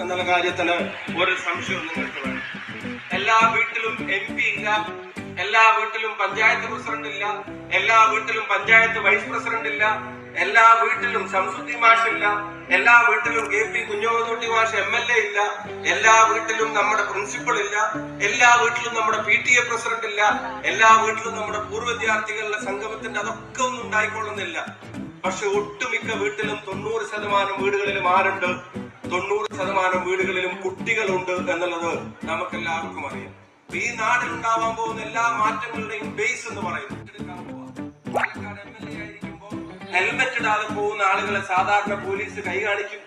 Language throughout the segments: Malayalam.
എന്നുള്ള കാര്യത്തിന് ഒരു സംശയവും നിങ്ങൾക്ക് വേണം എല്ലാ വീട്ടിലും എം പി ഇല്ല എല്ലാ വീട്ടിലും പഞ്ചായത്ത് പ്രസിഡന്റ് ഇല്ല എല്ലാ വീട്ടിലും പഞ്ചായത്ത് വൈസ് പ്രസിഡന്റ് ഇല്ല എല്ലാ വീട്ടിലും സംസുദ്ധി മാഷില്ല എല്ലാ വീട്ടിലും കെ പി കുഞ്ഞോതൊട്ടി മാഷ് എം എൽ എ ഇല്ല എല്ലാ വീട്ടിലും നമ്മുടെ പ്രിൻസിപ്പൾ ഇല്ല എല്ലാ വീട്ടിലും നമ്മുടെ പി ടി എ പ്രസിഡന്റ് ഇല്ല എല്ലാ വീട്ടിലും നമ്മുടെ പൂർവ വിദ്യാർത്ഥികളുടെ സംഗമത്തിന്റെ അതൊക്കെ ഒന്നും ഉണ്ടായിക്കൊള്ളുന്നില്ല. പക്ഷെ ഒട്ടുമിക്ക വീട്ടിലും തൊണ്ണൂറ് ശതമാനം വീടുകളിലും ആരുണ്ട്? തൊണ്ണൂറ് ശതമാനം വീടുകളിലും കുട്ടികളുണ്ട് എന്നുള്ളത് നമുക്കെല്ലാവർക്കും അറിയാം. ഈ നാട്ടിൽ ഉണ്ടാവാൻ പോകുന്ന എല്ലാ മാറ്റങ്ങളുടെയും ബേസ് എന്ന് പറയുന്നത് ഹെൽമെറ്റ് ഇടാതെ പോകുന്ന ആളുകളെ സാധാരണ പോലീസ് കൈ കാണിക്കും.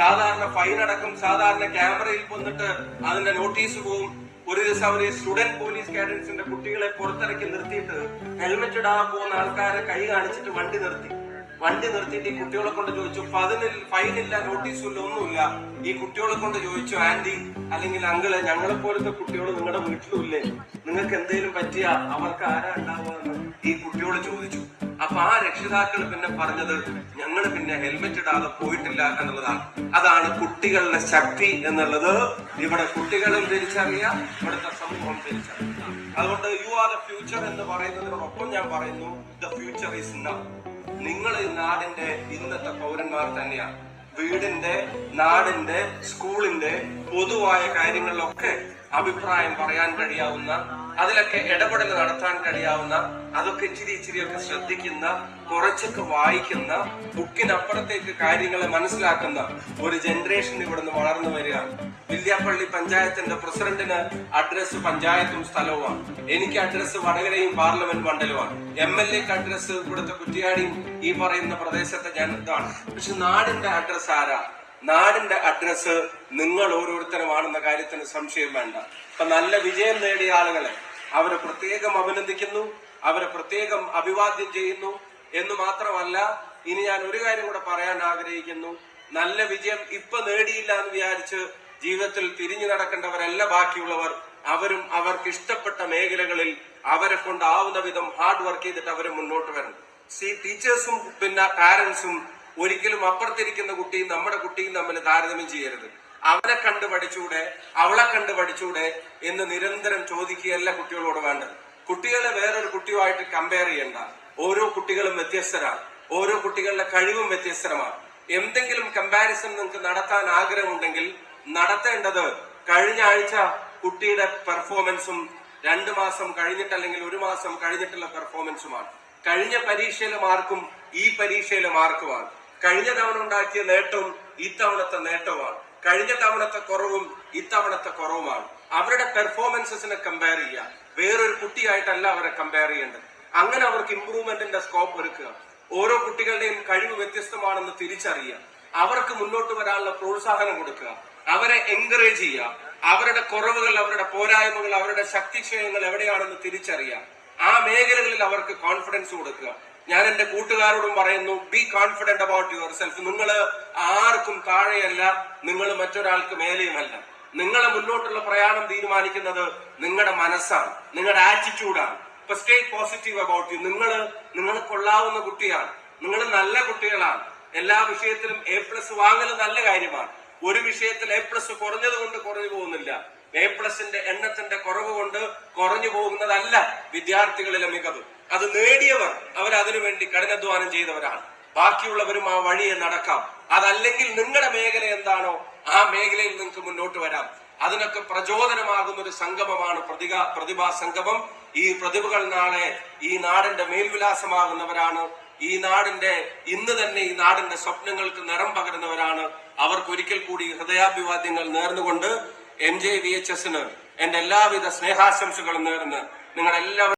സാധാരണ ഫൈൻ അടക്കം സാധാരണ ക്യാമറയിൽ വന്നിട്ട് അതിന്റെ നോട്ടീസ് പോവും. ഒരു ദിവസം അവർ സ്റ്റുഡന്റ് പോലീസ് കാഡൻസിന്റെ കുട്ടികളെ പുറത്തിറക്കി നിർത്തിയിട്ട് ഹെൽമെറ്റ് ഇടാതെ പോകുന്ന ആൾക്കാരെ കൈ കാണിച്ചിട്ട് വണ്ടി നിർത്തി. വണ്ടി നിർത്തിയിട്ട് ഈ കുട്ടികളെ കൊണ്ട് ചോദിച്ചു ഫൈൻ ഫൈനില്ല നോട്ടീസും ഇല്ല ഒന്നുമില്ല. ഈ കുട്ടികളെ കൊണ്ട് ചോദിച്ചു ആന്റി അല്ലെങ്കിൽ അങ്കിൾ ഞങ്ങളെ പോലത്തെ കുട്ടികൾ നിങ്ങളുടെ വീട്ടിലുമില്ലേ? നിങ്ങൾക്ക് എന്തെങ്കിലും പറ്റിയ അവർക്ക് ആരാ ഉണ്ടാവുക ഈ കുട്ടിയോട് ചോദിച്ചു. അപ്പൊ ആ രക്ഷിതാക്കൾ പിന്നെ പറഞ്ഞത് ഞങ്ങൾ പിന്നെ ഹെൽമെറ്റ് ഇടാതെ പോയിട്ടില്ല എന്നുള്ളതാണ്. അതാണ് കുട്ടികളുടെ ശക്തി എന്നുള്ളത്. ഇവിടെ കുട്ടികളും തിരിച്ചറിയാം ഇവിടുത്തെ സമൂഹം തിരിച്ചറിയാം അതുകൊണ്ട് യു ആർ ദ ഫ്യൂച്ചർ എന്ന് പറയുന്നതിനോടൊപ്പം ഞാൻ പറയുന്നു ദ ഫ്യൂച്ചർ ഈസ് നൗ നിങ്ങൾ ഈ നാടിന്റെ ഇന്നത്തെ പൗരന്മാർ തന്നെയാണ് വീടിന്റെ നാടിന്റെ സ്കൂളിന്റെ പൊതുവായ കാര്യങ്ങളിലൊക്കെ അഭിപ്രായം പറയാൻ കഴിയാവുന്ന അതിലൊക്കെ ഇടപെടൽ നടത്താൻ കഴിയാവുന്ന അതൊക്കെ ഇച്ചിരി ഇച്ചിരിയൊക്കെ ശ്രദ്ധിക്കുന്ന കുറച്ചൊക്കെ വായിക്കുന്ന ബുക്കിനപ്പുറത്തേക്ക് കാര്യങ്ങളെ മനസ്സിലാക്കുന്ന ഒരു ജനറേഷൻ ഇവിടുന്ന് വളർന്നു വരികയാണ്. വില്യാപ്പള്ളി പഞ്ചായത്തിന്റെ പ്രസിഡന്റിന് അഡ്രസ് പഞ്ചായത്തും സ്ഥലവുമാണ്. എനിക്ക് അഡ്രസ് വടകരയും പാർലമെന്റ് മണ്ഡലവുമാണ്. എം എൽ എക്ക് അഡ്രസ് ഇവിടുത്തെ കുറ്റിയാടിയും ഈ പറയുന്ന പ്രദേശത്തെ ഞാൻ ഇതാണ്. പക്ഷെ നാടിന്റെ അഡ്രസ് ആരാ? നാടിന്റെ അഡ്രസ് നിങ്ങൾ ഓരോരുത്തരുമാണെന്ന കാര്യത്തിന് സംശയം വേണ്ട. ഇപ്പൊ നല്ല വിജയം നേടിയ ആളുകളെ അവരെ പ്രത്യേകം അഭിനന്ദിക്കുന്നു അവരെ പ്രത്യേകം അഭിവാദ്യം ചെയ്യുന്നു എന്ന് മാത്രമല്ല ഇനി ഞാൻ ഒരു കാര്യം കൂടെ പറയാൻ ആഗ്രഹിക്കുന്നു. നല്ല വിജയം ഇപ്പൊ നേടിയില്ല എന്ന് വിചാരിച്ച് ജീവിതത്തിൽ തിരിഞ്ഞു നടക്കേണ്ടവരല്ല ബാക്കിയുള്ളവർ. അവരും അവർക്ക് ഇഷ്ടപ്പെട്ട മേഖലകളിൽ അവരെ കൊണ്ടാവുന്ന വിധം ഹാർഡ് വർക്ക് ചെയ്തിട്ട് അവർ മുന്നോട്ട് വരണം. സി ടീച്ചേഴ്സും പിന്നെ പാരന്റ്സും ഒരിക്കലും അപ്പുറത്തിരിക്കുന്ന കുട്ടിയും നമ്മുടെ കുട്ടിയും തമ്മിൽ താരതമ്യം ചെയ്യരുത്. അവനെ കണ്ട് പഠിച്ചൂടെ അവളെ കണ്ട് പഠിച്ചൂടെ എന്ന് നിരന്തരം ചോദിക്കുകയല്ല കുട്ടികളോട് വേണ്ടത്. കുട്ടികളെ വേറൊരു കുട്ടിയുമായിട്ട് കമ്പയർ ചെയ്യണ്ട. ഓരോ കുട്ടികളും വ്യത്യസ്തരാണ്. ഓരോ കുട്ടികളുടെ കഴിവും വ്യത്യസ്തമാണ് എന്തെങ്കിലും കമ്പാരിസൺ നിങ്ങൾക്ക് നടത്താൻ ആഗ്രഹമുണ്ടെങ്കിൽ നടത്തേണ്ടത് കഴിഞ്ഞ ആഴ്ച കുട്ടിയുടെ പെർഫോമൻസും രണ്ടു മാസം കഴിഞ്ഞിട്ട് അല്ലെങ്കിൽ ഒരു മാസം കഴിഞ്ഞിട്ടുള്ള പെർഫോമൻസുമാണ് കഴിഞ്ഞ പരീക്ഷയിലെ മാർക്കും ഈ പരീക്ഷയിലെ മാർക്കുമാണ് കഴിഞ്ഞ തവണ ഉണ്ടാക്കിയ നേട്ടവും ഇത്തവണത്തെ നേട്ടവുമാണ്. കഴിഞ്ഞ തവണത്തെ കുറവും ഇത്തവണത്തെ കുറവുമാണ്. അവരുടെ പെർഫോമൻസസിനെ കമ്പയർ ചെയ്യുക. വേറൊരു കുട്ടിയായിട്ടല്ല അവരെ കമ്പയർ ചെയ്യേണ്ടത്. അങ്ങനെ അവർക്ക് ഇമ്പ്രൂവ്മെന്റിന്റെ സ്കോപ്പ് ഒരുക്കുക. ഓരോ കുട്ടികളുടെയും കഴിവ് വ്യത്യസ്തമാണെന്ന് തിരിച്ചറിയുക. അവർക്ക് മുന്നോട്ട് വരാനുള്ള പ്രോത്സാഹനം കൊടുക്കുക. അവരെ എൻകറേജ് ചെയ്യുക. അവരുടെ കുറവുകൾ അവരുടെ പോരായ്മകൾ അവരുടെ ശക്തിക്ഷയങ്ങൾ എവിടെയാണെന്ന് തിരിച്ചറിയുക. ആ മേഖലകളിൽ അവർക്ക് കോൺഫിഡൻസ് കൊടുക്കുക. ഞാൻ എന്റെ കൂട്ടുകാരോടും പറയുന്നു be confident about yourself നിങ്ങൾ ആർക്കും താഴെയല്ല നിങ്ങൾ മറ്റൊരാൾക്ക് മേലെയുമല്ല. നിങ്ങളെ മുന്നോട്ടുള്ള പ്രയാണം തീരുമാനിക്കുന്നത് നിങ്ങളുടെ മനസ്സാണ് നിങ്ങളുടെ ആറ്റിറ്റ്യൂഡാണ് ഇപ്പൊ സ്റ്റേ പോസിറ്റീവ് അബൌട്ട് യു നിങ്ങൾ നിങ്ങൾ കൊള്ളാവുന്ന കുട്ടിയാണ് നിങ്ങൾ നല്ല കുട്ടികളാണ്. എല്ലാ വിഷയത്തിലും എ പ്ലസ് വാങ്ങൽ നല്ല കാര്യമാണ്. ഒരു വിഷയത്തിൽ എ പ്ലസ് കുറഞ്ഞത് കൊണ്ട് കുറഞ്ഞു പോകുന്നില്ല. എ പ്ലസിന്റെ എണ്ണത്തിന്റെ കുറവ് കൊണ്ട് കുറഞ്ഞു പോകുന്നതല്ല വിദ്യാർത്ഥികളിലെ മികവ്. അത് നേടിയവർ അവർ അതിനുവേണ്ടി കഠിനാധ്വാനം ചെയ്തവരാണ്. ബാക്കിയുള്ളവരും ആ വഴിയെ നടക്കാം. അതല്ലെങ്കിൽ നിങ്ങളുടെ മേഖല എന്താണോ ആ മേഖലയിൽ നിങ്ങൾക്ക് മുന്നോട്ട് വരാം. അതിനൊക്കെ പ്രചോദനമാകുന്ന ഒരു സംഗമമാണ് പ്രതിക പ്രതിഭാ സംഗമം. ഈ പ്രതിഭകൾ നാളെ ഈ നാടിന്റെ മേൽവിലാസമാകുന്നവരാണ്. ഈ നാടിന്റെ ഇന്ന് തന്നെ ഈ നാടിന്റെ സ്വപ്നങ്ങൾക്ക് നിറം പകരുന്നവരാണ്. അവർക്ക് ഒരിക്കൽ കൂടി ഹൃദയാഭിവാദ്യങ്ങൾ നേർന്നുകൊണ്ട് എം ജെ വി എച്ച് എസിന് എന്റെ എല്ലാവിധ സ്നേഹാശംസകളും നേർന്ന് നിങ്ങളെല്ലാവരും